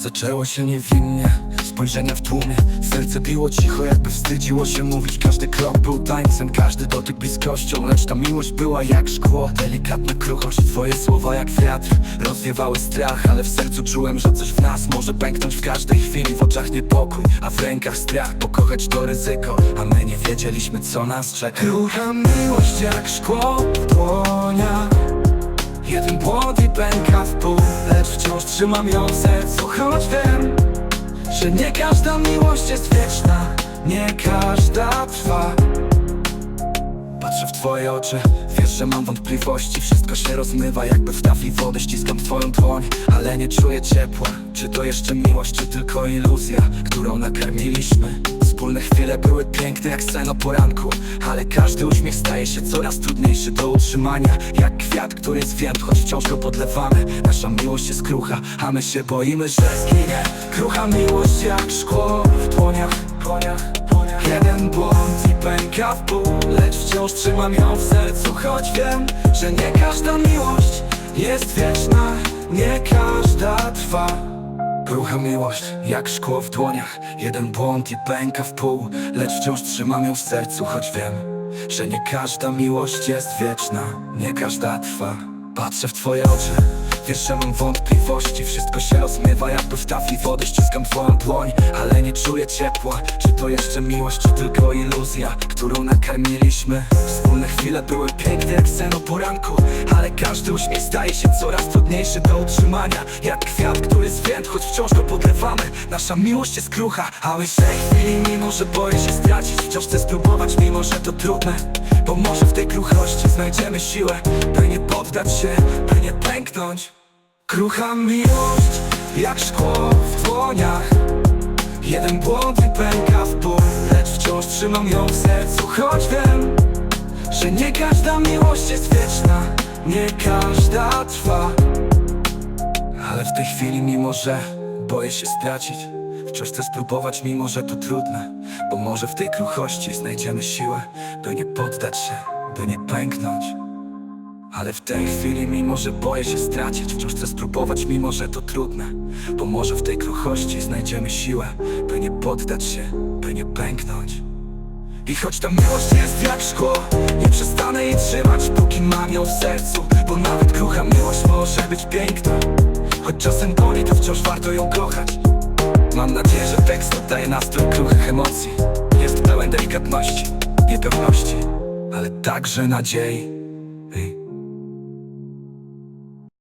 Zaczęło się niewinnie, spojrzenia w tłumie. Serce biło cicho, jakby wstydziło się mówić. Każdy krok był tańcem, każdy dotyk bliskością. Lecz ta miłość była jak szkło, delikatna kruchość Twoje słowa jak wiatr, rozwiewały strach Ale w sercu czułem, że coś w nas może pęknąć w każdej chwili. W oczach niepokój, a w rękach strach. Pokochać to ryzyko, a my nie wiedzieliśmy co nas czeka. Krucha miłość jak szkło w dłoniach Jeden błąd i pęka trzymam ją w sercu Choć wiem, że nie każda miłość jest wieczna Nie każda trwa. Patrzę w twoje oczy, wiesz, że mam wątpliwości. Wszystko się rozmywa, jakby w tafli wody Ściskam twoją dłoń, ale nie czuję ciepła. Czy to jeszcze miłość, czy tylko iluzja, którą nakarmiliśmy chwile były piękne jak sen o poranku Ale każdy uśmiech staje się coraz trudniejszy do utrzymania. Jak kwiat, który zwiędł, choć wciąż go podlewamy. Nasza miłość jest krucha, a my się boimy, że zginie. Krucha miłość jak szkło w dłoniach, dłoniach, dłoniach. Jeden błąd i pęka w pół Lecz wciąż trzymam ją w sercu Choć wiem, że nie każda miłość jest wieczna Nie każda trwa Krucha miłość, jak szkło w dłoniach. Jeden błąd i pęka w pół Lecz wciąż trzymam ją w sercu, choć wiem Że nie każda miłość jest wieczna Nie każda trwa. Patrzę w twoje oczy Wiesz, że mam wątpliwości. Wszystko się rozmywa jakby w tafli wody Ściskam twoją dłoń, ale nie czuję ciepła. Czy to jeszcze miłość, czy tylko iluzja Którą nakarmiliśmy? Wspólne chwile były piękne jak sen o poranku Ale każdy uśmiech staje się coraz trudniejszy do utrzymania. Jak kwiat, który zwiędł, choć wciąż go podlewamy. Nasza miłość jest krucha, a łyżej chwili Mimo, że boję się stracić, wciąż chcę spróbować Mimo, że to trudne, bo może w tej kruchości znajdziemy siłę By nie poddać się, by nie pęknąć Krucha miłość, jak szkło w dłoniach. Jeden błąd i pęka w pół Lecz wciąż trzymam ją w sercu Choć wiem, że nie każda miłość jest wieczna Nie każda trwa. Ale w tej chwili mimo, że boję się stracić Wciąż chcę spróbować mimo, że to trudne Bo może w tej kruchości znajdziemy siłę By nie poddać się, by nie pęknąć ale w tej chwili, mimo że boję się stracić Wciąż chcę spróbować, mimo że to trudne. Bo może w tej kruchości znajdziemy siłę By nie poddać się, by nie pęknąć. I choć ta miłość jest jak szkło Nie przestanę jej trzymać, póki mam ją w sercu. Bo nawet krucha miłość może być piękna. Choć czasem boli, to wciąż warto ją kochać. Mam nadzieję, że tekst oddaje nastrój kruchych emocji. Jest pełen delikatności, niepewności Ale także nadziei.